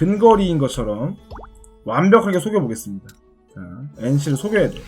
근거리인 것처럼 완벽하게 속여보겠습니다. 자, NC를 속여야 돼요.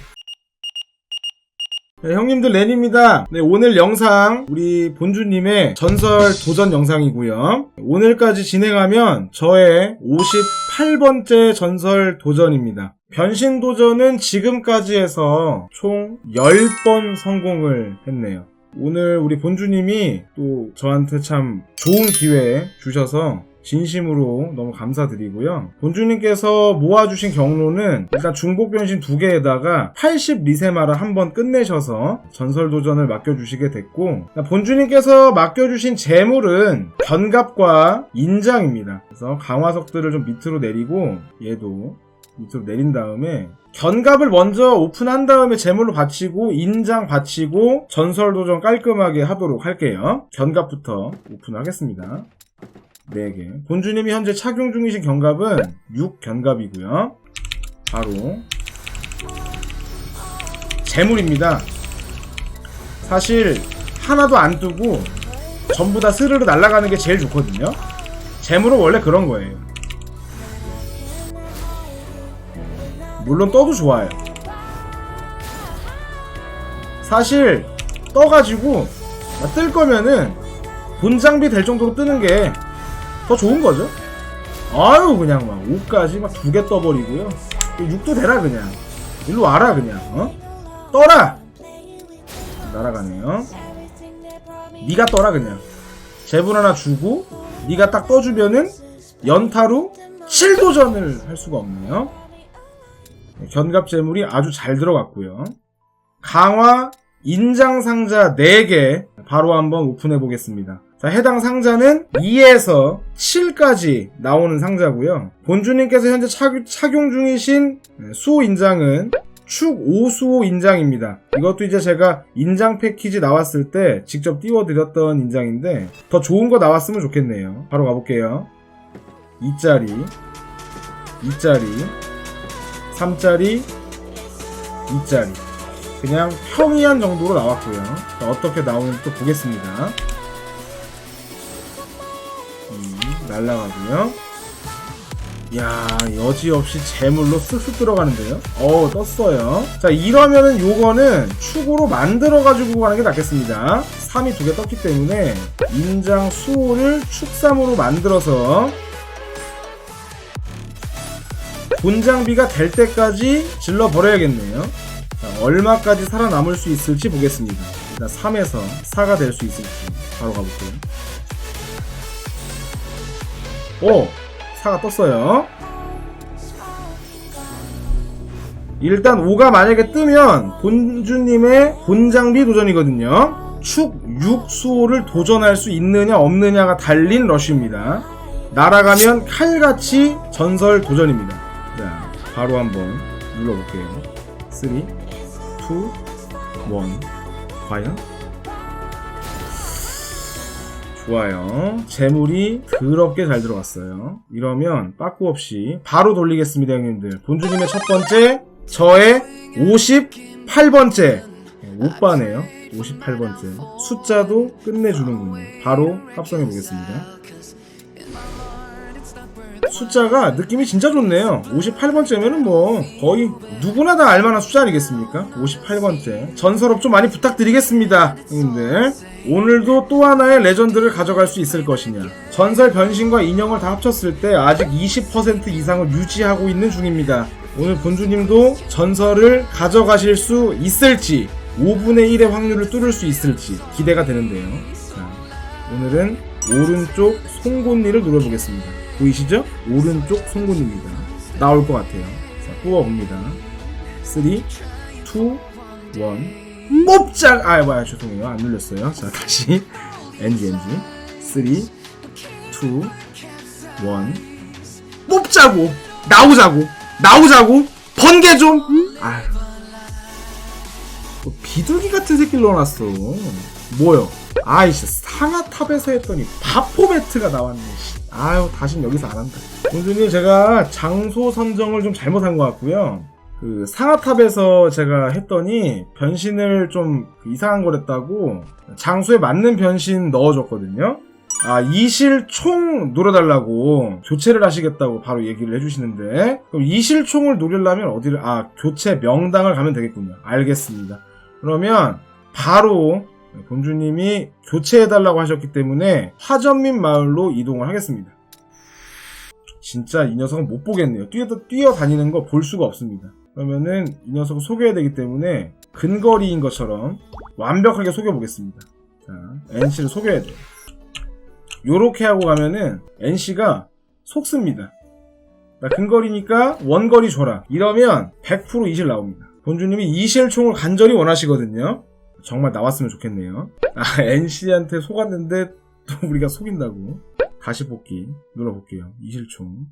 네, 형님들 렌입니다. 네, 오늘 영상 우리 본주님의 전설 도전 영상이고요. 오늘까지 진행하면 저의 58번째 전설 도전입니다. 변신 도전은 지금까지 해서 총 10번 성공을 했네요. 오늘 우리 본주님이 또 저한테 참 좋은 기회 주셔서 진심으로 너무 감사드리고요. 본주님께서 모아주신 경로는 일단 중복 변신 두 개에다가 80 리세마를 한번 끝내셔서 전설 도전을 맡겨주시게 됐고 본주님께서 맡겨주신 재물은 견갑과 인장입니다. 그래서 강화석들을 좀 밑으로 내리고 얘도 밑으로 내린 다음에 견갑을 먼저 오픈한 다음에 재물로 받치고 인장 받치고 전설 도전 깔끔하게 하도록 할게요. 견갑부터 오픈하겠습니다. 4개. 본주님이 현재 착용 중이신 견갑은 6견갑이고요. 바로 재물입니다. 사실 하나도 안 뜨고 전부 다 스르르 날아가는 게 제일 좋거든요. 재물은 원래 그런 거예요. 물론 떠도 좋아요. 사실 떠가지고 뜰 거면은 본장비 될 정도로 뜨는 게 더 좋은 거죠. 아유 그냥 막 5까지 막 두 개 떠버리고요. 6도 되라 그냥. 일로 와라 그냥. 어? 떠라. 날아가네요. 네가 떠라 그냥. 재분 하나 주고 네가 딱 떠주면은 연타로 7도전을 할 수가 없네요. 견갑 재물이 아주 잘 들어갔고요. 강화 인장 상자 4개 바로 한번 오픈해 보겠습니다. 자, 해당 상자는 2에서 7까지 나오는 상자고요. 본주님께서 현재 착, 착용 중이신 수호 인장은 축 5수호 인장입니다. 이것도 이제 제가 인장 패키지 나왔을 때 직접 띄워드렸던 인장인데 더 좋은 거 나왔으면 좋겠네요. 바로 가볼게요. 2짜리, 2짜리, 3짜리, 2짜리. 그냥 평이한 정도로 나왔고요. 자, 어떻게 나오는지 또 보겠습니다. 날라가고요. 야 여지없이 재물로 쓱쓱 들어가는데요. 어 떴어요. 자 이러면은 요거는 축으로 만들어 가지고 가는 게 낫겠습니다. 3이 두 개 떴기 때문에 인장 수호를 축3으로 만들어서 본장비가 될 때까지 질러 버려야겠네요. 자, 얼마까지 살아남을 수 있을지 보겠습니다. 일단 3에서 4가 될 수 있을지 바로 가볼게요. 오! 4가 떴어요. 일단 5가 만약에 뜨면 본주님의 본장비 도전이거든요. 축 6수호를 도전할 수 있느냐 없느냐가 달린 러쉬입니다. 날아가면 칼같이 전설 도전입니다. 자, 바로 한번 눌러볼게요. 3, 2, 1. 과연? 좋아요. 재물이 더럽게 잘 들어갔어요. 이러면 빠꾸 없이 바로 돌리겠습니다, 형님들. 본주님의 첫 번째, 저의 58번째. 오빠네요. 58번째. 숫자도 끝내주는군요. 바로 합성해 보겠습니다. 숫자가 느낌이 진짜 좋네요. 58번째면은 뭐 거의 누구나 다 알만한 숫자 아니겠습니까? 58번째. 전설업 좀 많이 부탁드리겠습니다. 형님들. 오늘도 또 하나의 레전드를 가져갈 수 있을 것이냐. 전설 변신과 인형을 다 합쳤을 때 아직 20% 이상을 유지하고 있는 중입니다. 오늘 본주님도 전설을 가져가실 수 있을지 5분의 1의 확률을 뚫을 수 있을지 기대가 되는데요. 자, 오늘은 오른쪽 송곳니를 눌러보겠습니다. 보이시죠? 오른쪽 송곳니입니다. 나올 것 같아요. 자, 뽑아봅니다. 3, 2, 1. 뽑짝! 아, 뭐야, 죄송해요. 안 눌렸어요. 자, 다시. NG, NG. 3, 2, 1. 뽑자고! 나오자고! 나오자고! 번개 좀! 아휴. 뭐 비둘기 같은 새끼를 넣어놨어. 뭐요? 아이씨, 상하탑에서 했더니 바포매트가 나왔네. 씨. 아유, 다신 여기서 안 한다. 공주님, 제가 장소 선정을 좀 잘못한 것 같고요. 그 상하탑에서 제가 했더니 변신을 좀 이상한 걸 했다고 장소에 맞는 변신 넣어줬거든요. 아, 이실총 노려달라고 교체를 하시겠다고 바로 얘기를 해주시는데, 그럼 이실총을 노리려면 어디를, 아, 교체 명당을 가면 되겠군요. 알겠습니다. 그러면 바로 본주님이 교체해달라고 하셨기 때문에 화전민 마을로 이동을 하겠습니다. 진짜 이 녀석은 못 보겠네요. 뛰어, 뛰어다니는 거 볼 수가 없습니다. 그러면은 이 녀석을 속여야 되기 때문에 근거리인 것처럼 완벽하게 속여보겠습니다. 자, NC를 속여야 돼요. 요렇게 하고 가면은 NC가 속습니다. 나 근거리니까 원거리 줘라. 이러면 100% 이실 나옵니다. 본주님이 이실 총을 간절히 원하시거든요. 정말 나왔으면 좋겠네요. 아, NC한테 속았는데 또 우리가 속인다고. 다시 뽑기 눌러볼게요. 이실총.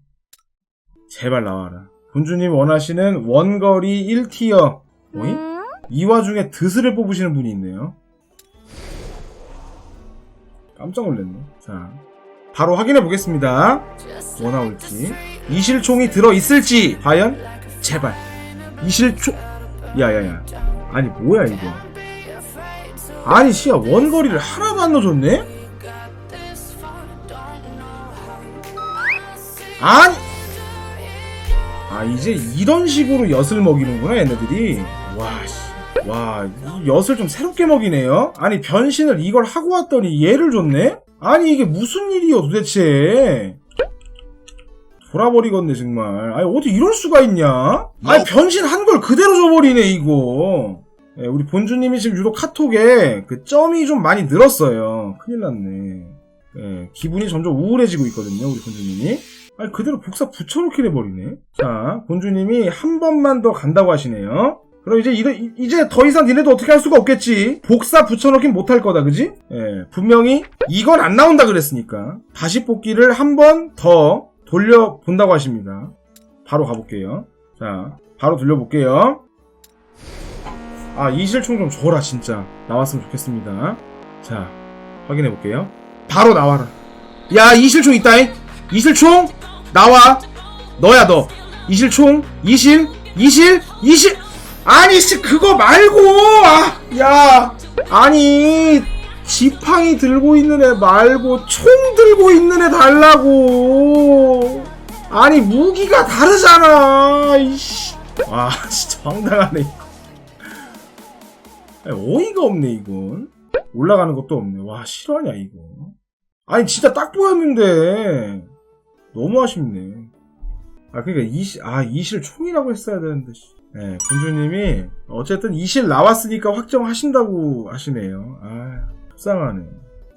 제발 나와라. 본주님 원하시는 원거리 1티어. 뭐이? 이 와중에 드스를 뽑으시는 분이 있네요. 깜짝 놀랐네. 자, 바로 확인해 보겠습니다. 뭐 나올지. 이실총이 들어 있을지 과연? 제발. 이실총. 야야야. 아니 뭐야 이거. 아니 씨야 원거리를 하나도 안 넣어줬네? 아니. 아 이제 이런 식으로 엿을 먹이는구나 얘네들이. 와 씨. 와, 이 엿을 좀 새롭게 먹이네요? 아니, 변신을 이걸 하고 왔더니 얘를 줬네? 아니, 이게 무슨 일이요, 도대체? 돌아버리겠네, 정말. 아니, 어디 이럴 수가 있냐? 아니, 변신한 걸 그대로 줘버리네, 이거. 예, 우리 본주님이 지금 유독 카톡에 그 점이 좀 많이 늘었어요. 큰일 났네. 예, 기분이 점점 우울해지고 있거든요, 우리 본주님이. 아니, 그대로 복사 붙여놓게 돼버리네. 자, 본주님이 한 번만 더 간다고 하시네요. 그럼 이제 이- 이제 더 이상 니네도 어떻게 할 수가 없겠지. 복사 붙여넣긴 못할 거다, 그지? 예, 분명히 이건 안 나온다 그랬으니까 다시 뽑기를 한 번 더 돌려 본다고 하십니다. 바로 가볼게요. 자, 바로 돌려볼게요. 아, 이실총 좀 줘라, 진짜. 나왔으면 좋겠습니다. 자, 확인해 볼게요. 바로 나와라. 야, 이실총 있다잉. 이실총 나와. 너야 너. 이실총 이실 이실 이실. 아니 씨 그거 말고 아, 야 아니 지팡이 들고 있는 애 말고 총 들고 있는 애 달라고 아니 무기가 다르잖아 이씨 와 진짜 황당하네 어이가 없네 이건 올라가는 것도 없네 와 실화냐 이거 아니 진짜 딱 보였는데 너무 아쉽네 아 그러니까 이실 아 이실 총이라고 했어야 되는데 씨. 네, 본주님이 어쨌든 이실 나왔으니까 확정하신다고 하시네요. 아, 속상하네.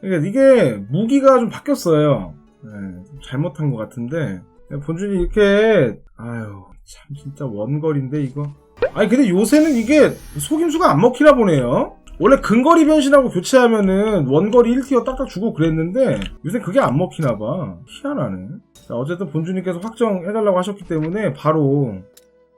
그러니까 이게 무기가 좀 바뀌었어요. 네, 좀 잘못한 것 같은데 본주님 이렇게 아유 참 진짜 원거리인데 이거. 아니 근데 요새는 이게 속임수가 안 먹히나 보네요. 원래 근거리 변신하고 교체하면은 원거리 1티어 딱딱 주고 그랬는데 요새 그게 안 먹히나 봐. 희한하네. 자, 어쨌든 본주님께서 확정해달라고 하셨기 때문에 바로 네,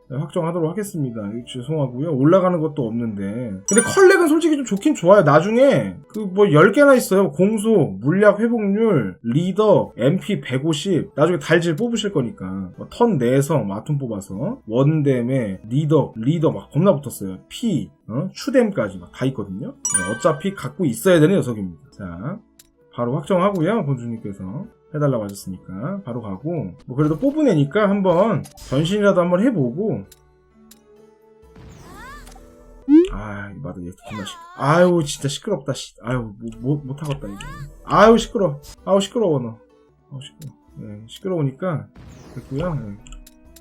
확정하도록 하겠습니다. 죄송하고요. 올라가는 것도 없는데. 근데 컬렉은 솔직히 좀 좋긴 좋아요. 나중에 그 뭐 10개나 있어요. 공소, 물약 회복률, 리더, MP 150. 나중에 달질 뽑으실 거니까. 뭐턴 내성, 마툼 뽑아서. 원댐에 리더, 리더 막 겁나 붙었어요. P, 어? 추댐까지 막 다 있거든요. 네, 어차피 갖고 있어야 되는 녀석입니다. 자, 바로 확정하고요. 본주님께서. 해달라고 하셨으니까 바로 가고 뭐 그래도 뽑은 애니까 한번 변신이라도 한번 해보고. 아 맞아 얘 겁나 시 아유 진짜 시끄럽다 씨. 아유 못, 못, 못하겠다 이거 아유 시끄러 아우 시끄러워 너 아우 시끄러 네, 시끄러우니까 됐고요. 네.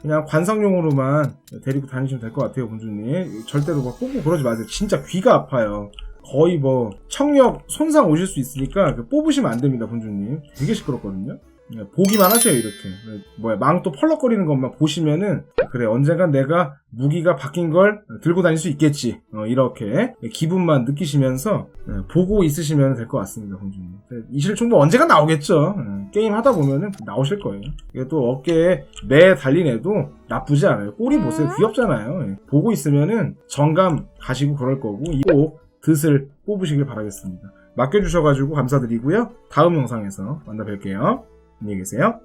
그냥 관상용으로만 데리고 다니시면 될 것 같아요 본주님. 절대로 막 뽑고 그러지 마세요. 진짜 귀가 아파요 거의 뭐 청력 손상 오실 수 있으니까 그 뽑으시면 안 됩니다 본주님. 되게 시끄럽거든요. 네, 보기만 하세요 이렇게. 네, 뭐야 망토 펄럭거리는 것만 보시면은 그래 언젠간 내가 무기가 바뀐 걸 들고 다닐 수 있겠지. 어, 이렇게 기분만 느끼시면서 네, 보고 있으시면 될 것 같습니다 본주님. 네, 이실총도 언젠가 나오겠죠. 네, 게임 하다 보면은 나오실 거예요. 이게 또 어깨에 매 달린 애도 나쁘지 않아요. 꼬리 보세요. 귀엽잖아요. 예, 보고 있으면은 정감 가시고 그럴 거고 꼭 드슬 뽑으시길 바라겠습니다. 맡겨주셔가지고 감사드리고요. 다음 영상에서 만나 뵐게요. 안녕히 계세요